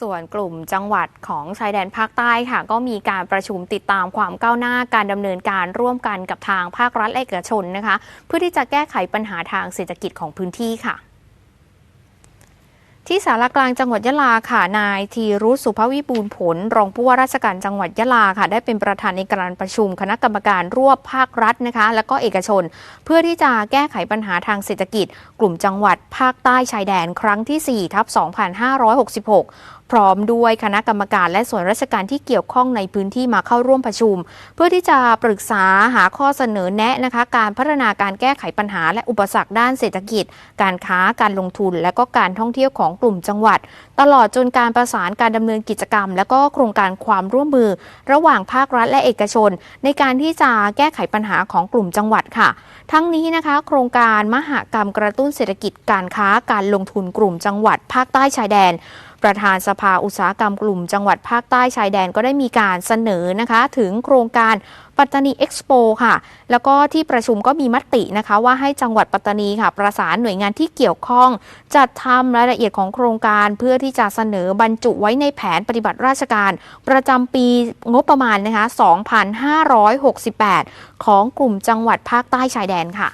ส่วนกลุ่มจังหวัดของชายแดนภาคใต้ค่ะ ก็มีการประชุมติดตามความก้าวหน้าการดำเนินการร่วมกันกับทางภาครัฐและเอกชนนะคะ เพื่อที่จะแก้ไขปัญหาทางเศรษฐกิจของพื้นที่ค่ะที่สารกลางจังหวัดยะลาค่ะ นายธีรุสุภวิบูลผล รองผู้ว่าราชการจังหวัดยะลาค่ะ ได้เป็นประธานในการประชุมคณะกรรมการรวบภาครัฐนะคะ และก็เอกชน เพื่อที่จะแก้ไขปัญหาทางเศรษฐกิจ กลุ่มจังหวัดภาคใต้ชายแดนครั้งที่4ทับ2566 พร้อมด้วยคณะกรรมการและส่วนราชการที่เกี่ยวข้องในพื้นที่มาเข้าร่วมประชุม เพื่อที่จะปรึกษาหาข้อเสนอแนะนะคะการพัฒนาการแก้ไขปัญหา และอุปสรรคด้านเศรษฐกิจ การค้าการลงทุน และก็การท่องเที่ยวของกลุ่มจังหวัด ตลอดจนการประสานการดำเนินกิจกรรม และก็โครงการความร่วมมือ ระหว่างภาครัฐและเอกชน ในการที่จะแก้ไขปัญหาของกลุ่มจังหวัดค่ะ ทั้งนี้นะคะ โครงการมหากรรมกระตุ้นเศรษฐกิจการค้าการลงทุนกลุ่มจังหวัด ภาคใต้ชายแดน ประธานสภาอุตสาหกรรมกลุ่มจังหวัดภาคใต้ชายแดนก็ได้มีการเสนอนะคะถึงโครงการปัตตานีเอ็กซ์โปค่ะ แล้วก็ที่ประชุมก็มีมตินะคะว่าให้จังหวัดปัตตานีค่ะ ประสานหน่วยงานที่เกี่ยวข้อง จัดทำรายละเอียดของโครงการเพื่อที่จะเสนอบรรจุไว้ในแผนปฏิบัติราชการ ประจำปีงบประมาณนะคะ 2568 ของกลุ่มจังหวัดภาคใต้ชายแดนค่ะ